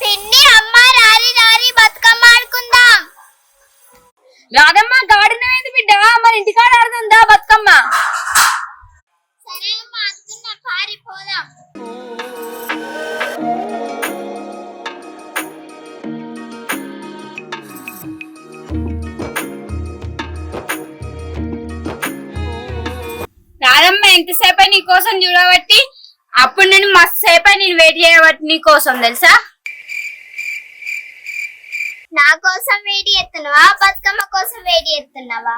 పిన్ని అమ్మ రారి రాదమ్మ గాడినమైంది బిడ్డ మరి ఇంటికాడ కోసం చూడబట్టి అప్పుడు నేను మస్తు సేపు నేను వెయిట్ చేయబట్టి నీ కోసం తెలుసా? నా కోసం వేడి ఎత్తున్నావా బతుకమ్మ కోసం వేడి ఎత్తున్నావా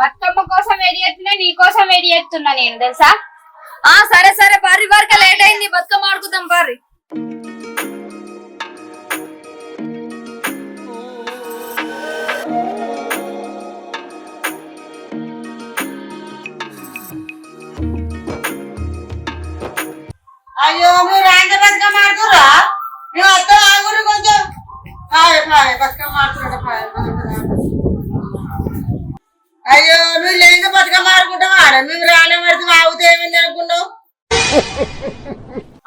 బతుకమ్మ కోసం వెయిట్ చేస్తున్నా నీ కోసం వెయిట్ చేస్తున్నా నేను తెలుసా? ఆ సరే సరే పారి వరకు లేట్ అయింది. బతుకమ్మ ఆడుకుందాం పారి. అయ్యో నువ్వు లేని బతుకమ్మ ఆడుకుంటాం మేము రానే పడితే ఆగితే ఏమైంది అనుకున్నావు?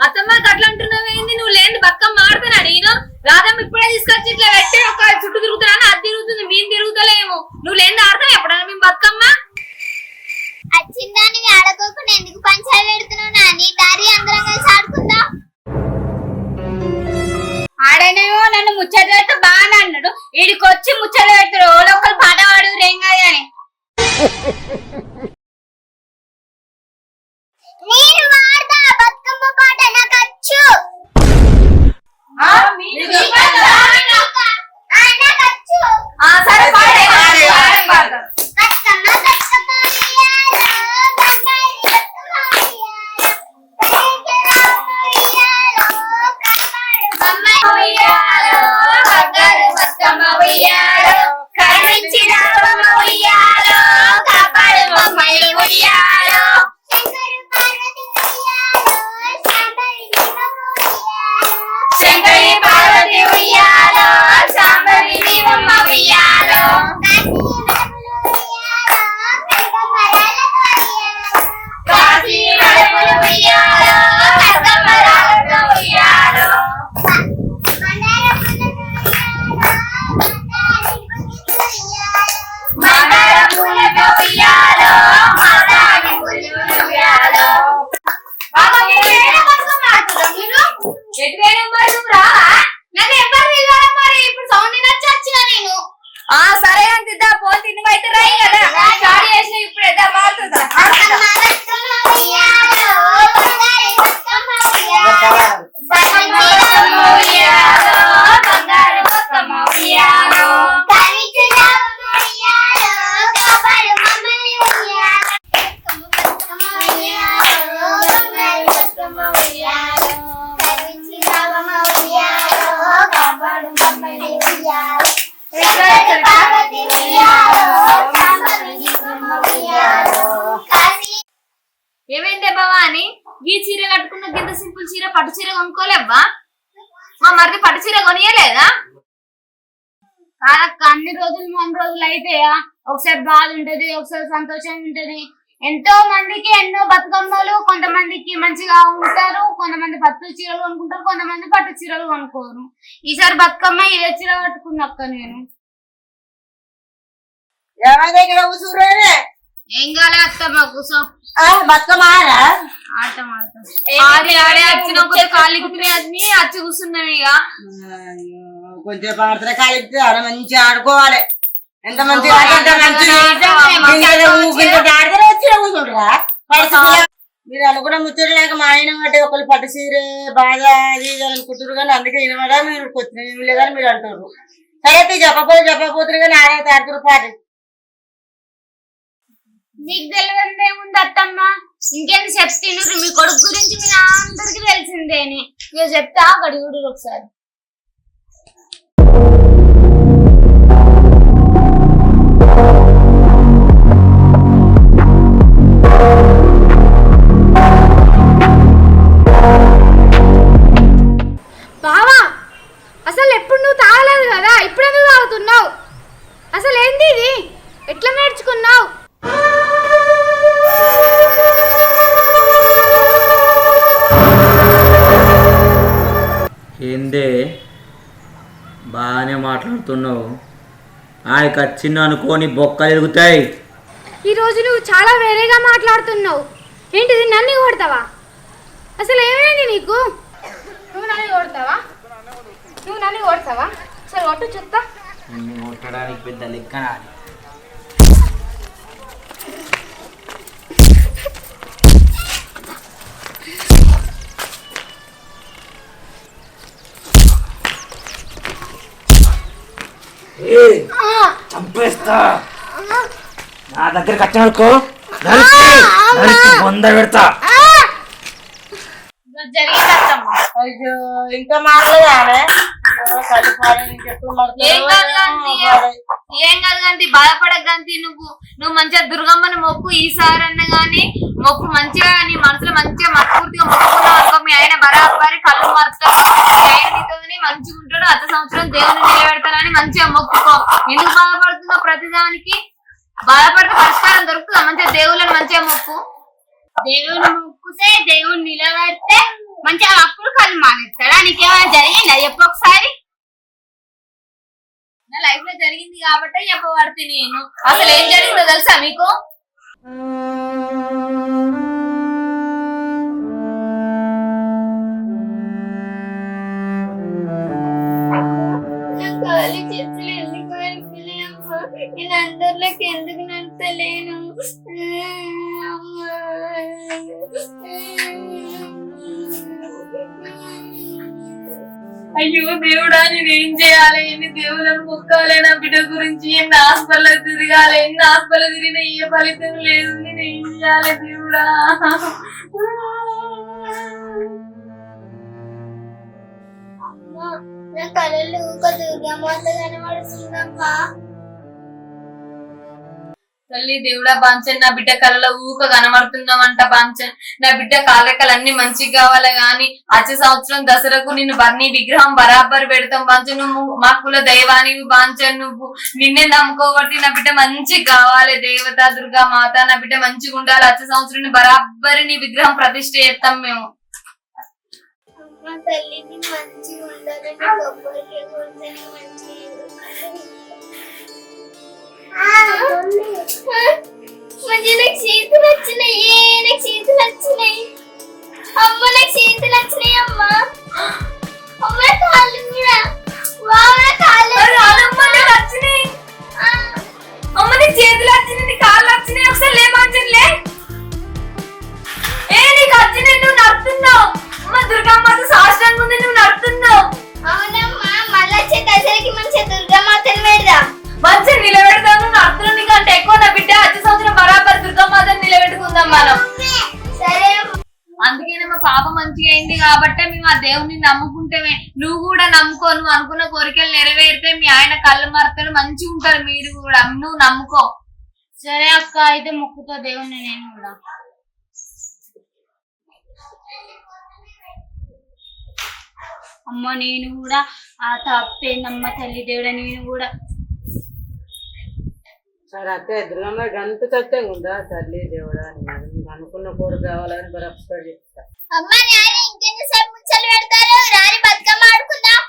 అత్తమ్మ అట్లా అంటున్నావు ఏంది? నువ్వు లేని బతుకమ్మ ఆడుతున్నా నేను? రాధమ్మ ఇప్పుడే తీసుకొచ్చి ఇట్లా పెట్టి ఒక చుట్టూ తిరుగుతున్నా అది తిరుగుతుంది మేము తిరుగుతలేము. నువ్వు లేని నేను ఈ చీర కట్టుకున్న గింత సింపుల్ చీర పట్టు చీర కొనుక్కోలేవా? మా మరిది పట్టు చీర కొనియలేదా? కాదక్క అన్ని రోజులు మూడు రోజులు అయితే ఒకసారి బాధ ఉంటది ఒకసారి సంతోషం ఉంటది. ఎంతో మందికి ఎన్నో బతుకమ్మలు కొంతమందికి మంచిగా ఉంటారు కొంతమంది పట్టు చీరలు కొనుక్కుంటారు కొంతమంది పట్టు చీరలు కొనుక్కోరు. ఈసారి బతుకమ్మ ఏ చీర కట్టుకున్నక్క నేను? ఏమైంది ఏం కాలే అత్తమ్మ కూర్చో బతుకమ్మ ఆరా ఆడతాం ఆడతాం. ఆడి ఆడే వచ్చినప్పుడు కాలికి అన్ని వచ్చి కూర్చున్నాం ఇక. కొంచెం పాడుతున్న కాలికి ఆడ మంచిగా ఆడుకోవాలి. ఎంత మంచిగా ఆడితే కూర్చుంటారా పరిస్థితులు మీరు అనుకున్న ముచ్చట లేక మా ఆయన అంటే ఒకళ్ళు పట్టు సీరే బాధ అది అనుకుంటారు కానీ అందుకే ఇనవడా మీరు వచ్చిన ఏమి లేదని మీరు అంటారు సరే చెప్పకపోతే చెప్పకపోతారు కానీ ఆయన తాడుతురు పాటి. నీకు తెలియదు ఏముంది అత్తమ్మ. ఇంకేంది చెప్తినురు మీ కొడుకు గురించి మీ అందరికి తెలిసిందేని. ఇక చెప్తా అక్కడ చూడు ఒకసారి. ఏందే? బాగానే మాట్లాడుతున్నావు. ఆయనకి వచ్చింది అనుకోని బొక్కలు ఎరుగుతాయి ఈ రోజు నువ్వు చాలా వేరేగా మాట్లాడుతున్నావు. ఏంటిది నన్ను కొడతావా? అసలు ఏమైంది నీకు? నువ్వు నన్ను కొడతావా? నువ్వు నన్ను కొడతావా? సరే ఒట్టు చెప్తా కొట్టడానికి పెద్ద లెక్క నాది. చంపేస్తా. నా నరికి నరికి బొంద పెడతా. అయ్యో ఇంకా ఇంకెప్పుడు ఏం కాదు గాంధీ ఏం కాదు గాంధీ బాధపడక నువ్వు. నువ్వు మంచిగా దుర్గమ్మని మొక్కు ఈసారి అన్న గాని మొక్కు మంచిగా నీ మనసులో మంచిగా మనస్ఫూర్తిగా మొక్కుకున్నావు అనుకో మీ ఆయన బరాబరి కళ్ళు మారుతాడు మీ ఆయన నీతోని మంచిగా ఉంటాడు అత సంవత్సరం దేవుని నిలబెడతానని మంచిగా మొక్కుకో. ఎందుకు బాధపడుతున్నావు ప్రతిదానికి బాధపడితే పరిష్కారం దొరుకుతుందా? మంచిగా దేవుళ్ళని మంచిగా మొక్కు. దేవుని మొక్కుతే దేవుని నిలబెడితే మంచిగా అప్పుడు కళ్ళు మానేస్తాడా? నీకేమైనా జరిగిందా? చెప్పు ఒకసారి. నా లైఫ్లో జరిగింది కాబట్టి చెప్పబడితే నేను. అసలు ఏం జరిగిందో తెలుసా మీకు? అయ్యో దేవుడా నేను ఏం చేయాలి? ఎన్ని దేవులను మొక్కాలి? నా బిడ్డ గురించి ఎన్ని హాస్పిటల్ తిరగాలి? ఎన్ని హాస్పిటల్ తిరిగిన ఏ ఫలితం లేదు. నేను ఏం చేయాలి దేవుడా? నా కళలు ఒక దుర్గామాత కనబడుతుందమ్మా తల్లి దేవుడా బాంచన్ నా బిడ్డ కళ్ళలో ఊక కనబడుతున్నావంట బాంచన్. నా బిడ్డ కాలకలన్నీ అన్ని మంచిగా కావాలి గాని వచ్చే సంవత్సరం దసరాకు నిన్ను బర్నీ విగ్రహం బరాబర్ పెడతాం బాంచన్. నువ్వు మా కుల దైవానివి బాంచన్ నువ్వు. నిన్నే నమ్ముకోబట్టి నా బిడ్డ మంచిగా కావాలి దేవత దుర్గా మాత. నా బిడ్డ మంచిగా ఉండాలి. వచ్చే సంవత్సరం బరాబర్ నీ విగ్రహం ప్రతిష్ట చేస్తాం మేము. తల్లిని మంచిగా ఉండాలని మంచి Ah, mommy. వచ్చే సంవత్సరం బరాబర్ దుర్గామాతని నిలబెట్టుకుందాం మనం. అందుకనే మా పాప మంచిగా అయింది కాబట్టి మేము ఆ దేవుని నమ్ముకుంటేమే. నువ్వు కూడా నమ్ముకో నువ్వు అనుకున్న కోరికలు నెరవేరితే మీ ఆయన కళ్ళు మరతాడు మంచిగా ఉంటారు మీరు కూడా. నువ్వు నమ్ముకో. సరే అక్క అయితే మొక్కుతో దేవుణ్ణి నేను కూడా. అమ్మ నేను కూడా ఆ తప్పేందమ్మ తల్లి దేవుడా నేను కూడా సరే అత్తే దుర్గమ్మ గంత సత్యంగా ఉందా? తల్లి దేవుడా నీకు అనుకున్న కోరిక కావాలని బరఫ్గా చెప్తా. అమ్మ ఇంకెన్నిసేపు ముచ్చలు పెడతారు? రాని బతుకమ్మ ఆడుకుందాం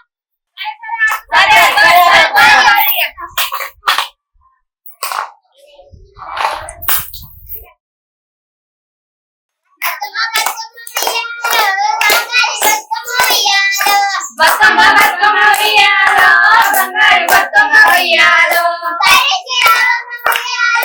బతుకమ్మ బతుకమ్మ ఉయ్యాలో, బంగారు బతుకమ్మ ఉయ్యాలో.